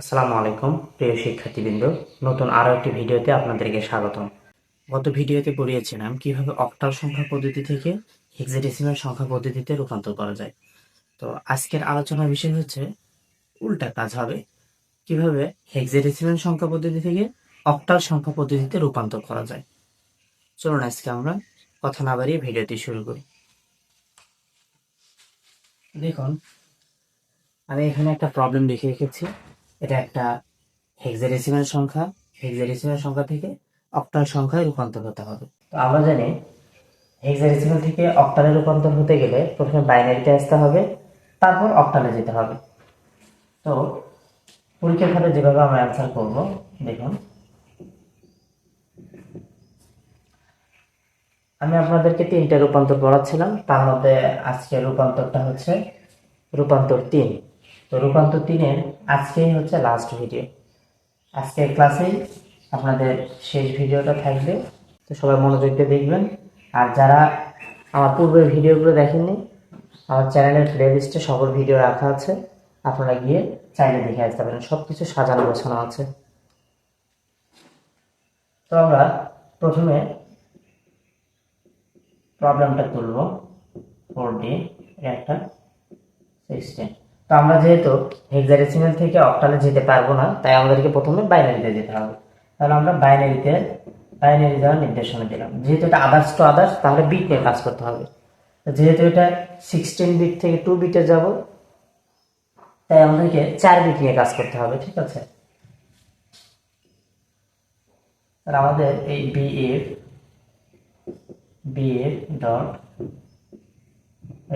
আসসালামু আলাইকুম, প্রিয় শিক্ষার্থীবৃন্দ। নতুন আরও একটি ভিডিওতে আপনাদেরকে স্বাগতম। গত ভিডিওতে পড়িয়েছিলাম কীভাবে অক্টাল সংখ্যা পদ্ধতি থেকে হেক্সাডেসিমাল সংখ্যা পদ্ধতিতে রূপান্তর করা যায়। তো আজকের আলোচনার বিষয় হচ্ছে, উল্টা কাজ হবে কীভাবে হেক্সাডেসিমাল সংখ্যা পদ্ধতি থেকে অক্টাল সংখ্যা পদ্ধতিতে রূপান্তর করা যায়। চলুন আজকে আমরা কথা না বাড়িয়ে ভিডিওটি শুরু করি। দেখুন, আমি এখানে একটা প্রবলেম লিখে রেখেছি। এটা একটা হেক্সাডেসিমাল সংখ্যা। হেক্সাডেসিমাল সংখ্যা থেকে অক্টাল সংখ্যায় রূপান্তর হতে হবে। তো আমরা জানি হেক্সাডেসিমাল থেকে অক্টালে রূপান্তর হতে গেলে প্রথমে বাইনারিতে আসতে হবে, তারপর অক্টালে যেতে হবে। তো পরীক্ষার খাতে যেভাবে আমরা অ্যান্সার করব, দেখুন। আমি আপনাদেরকে তিনটে রূপান্তর পড়াচ্ছিলাম, তার মধ্যে আজকের রূপান্তরটা হচ্ছে রূপান্তর তিন। তো রূপান্তর তিনের আজকেই হচ্ছে লাস্ট ভিডিও আজকের ক্লাসেই আপনাদের শেষ ভিডিওটা থাকবে। তো সবাই মনোযোগ দিয়ে দেখবেন। আর যারা আমার পূর্বের ভিডিওগুলো দেখেননি, আমার চ্যানেলের প্লেলিস্টে সকল ভিডিও রাখা আছে। আপনারা গিয়ে চাইলে দেখে আসতে পারেন। সব কিছু সাজানো গোছানো আছে। তো আমরা প্রথমে প্রবলেমটা তুলব। ফোর ডি একটা সিক্সটিন তো আমরা যেহেতু হেক্সাডেসিমাল থেকে অক্টালে যেতে পারব না, তাই আমাদেরকে প্রথমে বাইনারিতে যেতে হবে। তাহলে আমরা বাইনারিতে বাইনারি দেওয়ার নির্দেশনা দিলাম। যেহেতু এটা আদার্স টু আদার্স তাহলে বিট নিয়ে কাজ করতে হবে। যেহেতু এটা সিক্সটিন বিট থেকে টু বিটে যাব, তাই আমাদেরকে চার বিট নিয়ে কাজ করতে হবে, ঠিক আছে? আমাদের এই B F B F dot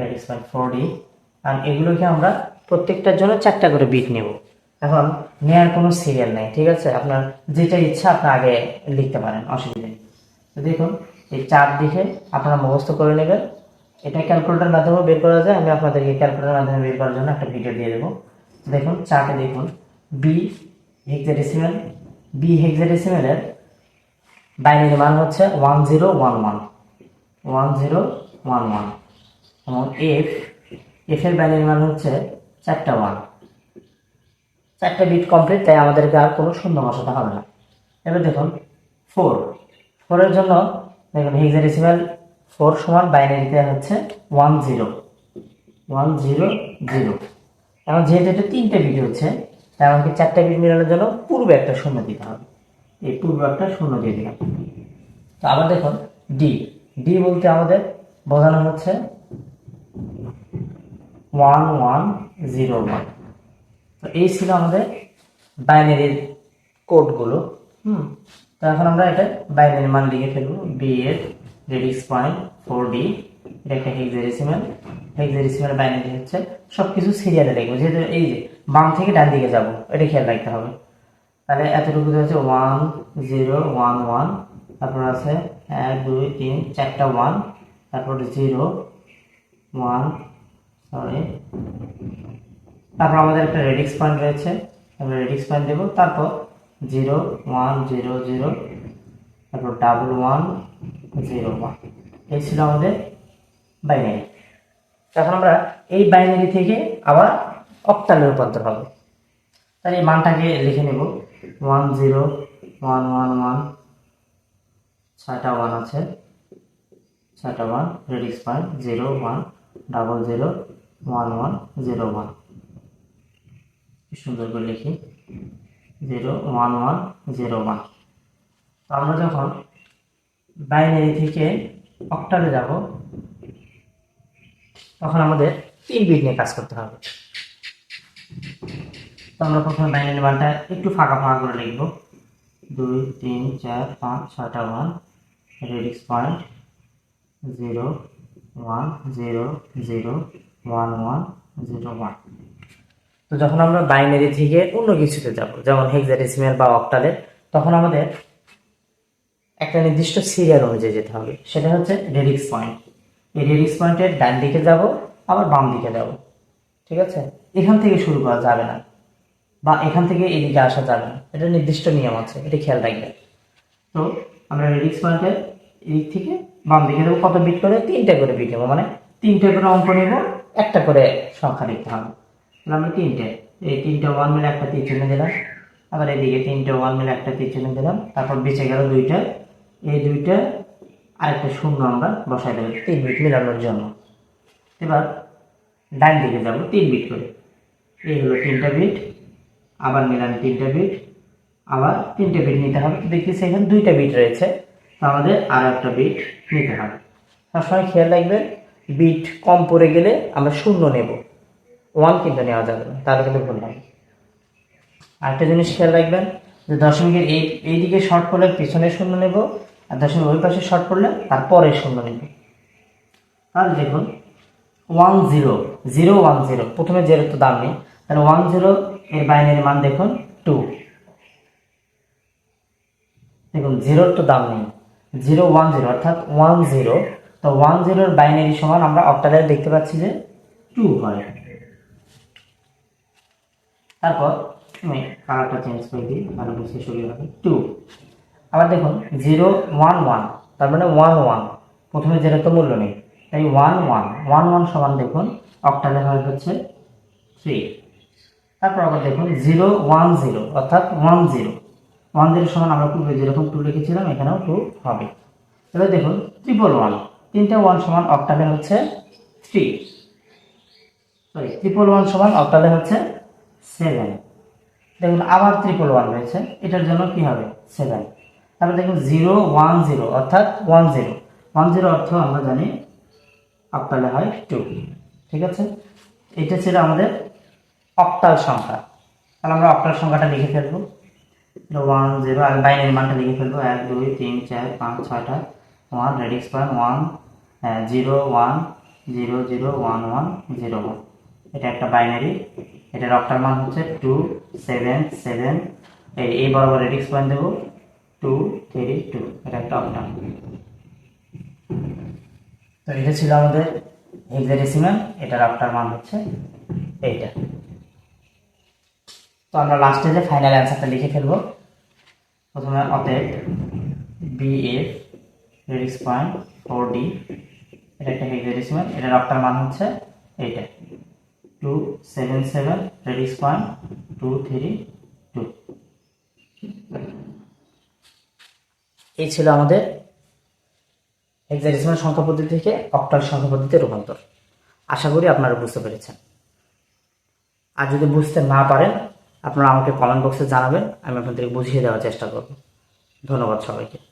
radix by four D R এগুলোকে আমরা প্রত্যেকটার জন্য চারটা করে বিট নেব। এখন নেয়ার কোনো সিরিয়াল নাই, ঠিক আছে? আপনার যেটা ইচ্ছা আপনি আগে লিখতে পারেন, অসুবিধা নেই। দেখুন, এই চার দিকে আপনারা মুখস্থ করে নেবেন। এটা ক্যালকুলেটার মাধ্যমে বের করা যায়, আমি আপনাদেরকে ক্যালকুলেটার মাধ্যমে বের করার জন্য একটা ভিডিও দিয়ে দেবো। দেখুন, চার্টে দেখুন বি হেক্সাডেসিমেল বি হেক্সাডেসিমেলের বাইনারি মান হচ্ছে one zero one one one zero one one এবং এফ এফ এর বাইনারি মান হচ্ছে চারটা ওয়ান চারটা বিট কমপ্লিট তাই আমাদেরকে আর কোনো শূন্য বসাতে হবে না। এবার দেখুন ফোর ফোরের জন্য দেখুন হেক্সাডেসিমাল ফোর সমান বাইনারিতে হচ্ছে one zero one zero zero এখন যেহেতু এটা তিনটে বিট হচ্ছে, তাই আমাকে চারটা বিট মেলানোর জন্য পূর্বে একটা শূন্য দিতে হবে। এই পূর্বে একটা শূন্য দিয়ে দিলাম। তো আবার দেখুন ডি ডি বলতে আমাদের বোঝানো হচ্ছে ওয়ান ওয়ান জিরো ওয়ান তো এই ছিল আমাদের বাইনারির কোডগুলো, হুম? তো এখন আমরা এটা বাইনারি মান লিখে ফেলব বি এর রেডিক্স পয়েন্ট ফোর ডি এটা একটা হেক্সাডেসিমাল হেক্সাডেসিমাল বাইনারি হচ্ছে সব কিছু সিরিয়ালে লিখব যেহেতু এই যে বাম থেকে ডান দিকে যাব, এটা খেয়াল রাখতে হবে। তাহলে এতটুকু হচ্ছে ওয়ান জিরো ওয়ান ওয়ান তারপর আছে এক, দুই, তিন, চারটা ওয়ান তারপর জিরো ওয়ান সরি তারপর আমাদের একটা রেডিক্স পয়েন্ট রয়েছে। আমরা রেডিক্স পয়েন্ট দেবো। তারপর জিরো ওয়ান জিরো জিরো তারপর ডাবল ওয়ান জিরো ওয়ান এই ছিল আমাদের বাইনারি এখন আমরা এই বাইনারি থেকে আবার অক্টালে রূপান্তর হবে তাহলে এই মানটাকে লিখে নেব। One zero one one one ছয়টা ওয়ান আছে। ছয়টা one radix point zero one double zero one one zero one. সুন্দর করে লিখি। Zero one one zero one. তো আমরা যখন বাইনারি থেকে অক্টালে যাব, তখন আমাদের তিন বিট নিয়ে কাজ করতে হবে। তো আমরা প্রথমে বাইনারি মানটা একটু ফাঁকা ফাঁকা করে লিখব। দুই, তিন, চার, পাঁচ, ছয়টা, one. Radix point zero one zero zero. One one zero one তো যখন আমরা বাইনারি থেকে অন্য কিছুতে যাব, যেমন হেক্সাডেসিমাল বা অক্টালে তখন আমাদের একটা নির্দিষ্ট সিরিয়াল অনুযায়ী যেতে হবে। সেটা হচ্ছে রেডিক্স পয়েন্ট এই রেডিক্স পয়েন্টের ডান দিকে যাব, আবার বাম দিকে যাব। ঠিক আছে? এখান থেকে শুরু করা যাবে না। বা এখান থেকে এদিকে আসা যাবে না। এটা নির্দিষ্ট নিয়ম আছে, এটা খেয়াল রাখবে। তো আমরা রেডিক্স পয়েন্টের এদিক থেকে বাম দিকে দেবো। কত বিট করে? তিনটা করে বিট নেব। মানে তিনটে করে অঙ্ক নেব। একটা করে সংখ্যা লিখতে হবে। আমরা তিনটে, এই তিনটে ওয়ান মিলে একটা তীর চিহ্ন দিলাম। আবার এদিকে তিনটে ওয়ান মিলে একটা তীর চিহ্ন দিলাম। তারপর বেঁচে গেল দুইটা। এই দুইটা আরেকটা শূন্য আমরা বসাই দেবো। তিন বিট মিলানোর জন্য। এবার ডান দিকে যাব তিন বিট করে। এই হলো তিনটা বিট আবার নিলাম তিনটা বিট আবার তিনটে বিট নিতে হবে। দেখতেছি এখানে দুইটা বিট রয়েছে। আমাদের আর একটা বিট নিতে হবে। সবসময় খেয়াল রাখবেন বিট কম পড়ে গেলে আমরা শূন্য নেব। ওয়ান কিন্তু নেওয়া যাবে না, তাহলে কিন্তু ভুল হবে আরেকটা জিনিস খেয়াল রাখবেন, যে দশমিকের এই এই দিকে শর্ট করলে পিছনে শূন্য নেব, আর দশমিক ওই পাশে শর্ট করলে তারপরে শূন্য নেব। তাহলে দেখুন one zero zero one zero প্রথমে জেরো তো দাম নেই, তাহলে ওয়ান জিরো এর বাইনারি মান দেখুন টু দেখুন জিরোর তো দাম নেই জিরো ওয়ান জিরো অর্থাৎ ওয়ান জিরো তো ওয়ান জিরোর বাইনারি সমান আমরা অক্টালে দেখতে পাচ্ছি যে টু হয়। তারপর আমি কালারটা চেঞ্জ করে দিই, তাহলে বুঝতে সুবিধা হবে। টু। আবার দেখুন, জিরো, ওয়ান ওয়ান, তার মানে ওয়ান ওয়ান। প্রথমে যেটা তো মূল্য নেই। তাই ওয়ান ওয়ান ওয়ান ওয়ান সমান দেখুন অক্টালে হয় হচ্ছে থ্রি। তারপর আবার দেখুন, জিরো, ওয়ান, জিরো, অর্থাৎ ওয়ান, জিরো। ওয়ান, জিরো সমান আমরা পূর্বে যেরকম টু লিখেছিলাম এখানেও টু হবে। এবার দেখুন ট্রিপল ওয়ান তিনটে ওয়ান সমান অক্টালে হচ্ছে থ্রি। সরি ট্রিপল ওয়ান সমান অক্টালে হচ্ছে সেভেন দেখুন, আবার ট্রিপল ওয়ান রয়েছে। এটার জন্য কি হবে? সেভেন তারপর দেখুন জিরো ওয়ান জিরো অর্থাৎ ওয়ান জিরো ওয়ান জিরো অর্থ আমরা জানি অক্টালে হয় টু ঠিক আছে? এটা ছিল আমাদের অক্টাল সংখ্যা। তাহলে আমরা অক্টাল সংখ্যাটা লিখে ফেলব। ওয়ান জিরো আর বাইনারি মানটা লিখে ফেলব। এক, দুই, তিন, চার, পাঁচ, ছয়টা। One radix point one zero one, zero zero, one one, zero one এটা একটা বাইনারি এটার অক্টার মান হচ্ছে টু সেভেন সেভেন এই এই বরাবর রেডিক্স পয়েন্ট দেবো টু থ্রি টু এটা একটা অক্টাল তো এটা ছিল আমাদের হেক্সাডেসিমাল এটার অক্টার মান হচ্ছে এইটা। তো আমরা লাস্টে যে ফাইনাল অ্যান্সারটা লিখে ফেলব, প্রথমে অতএব B F radix point four D এটা একটা হেক্সাডেসিমাল এটার অক্টার মান হচ্ছে এইটা। Two seven seven radix point two three two এই ছিল আমাদের হেক্সাডেসিমাল সংখ্যা পদ্ধতি থেকে অক্টাল সংখ্যা পদ্ধতিতে রূপান্তর। আশা করি আপনারা বুঝতে পেরেছেন। আর যদি বুঝতে না পারেন, আপনারা আমাকে কমেন্ট বক্সে জানাবেন, আমি আপনাদেরকে বুঝিয়ে দেওয়ার চেষ্টা করব। ধন্যবাদ সবাইকে।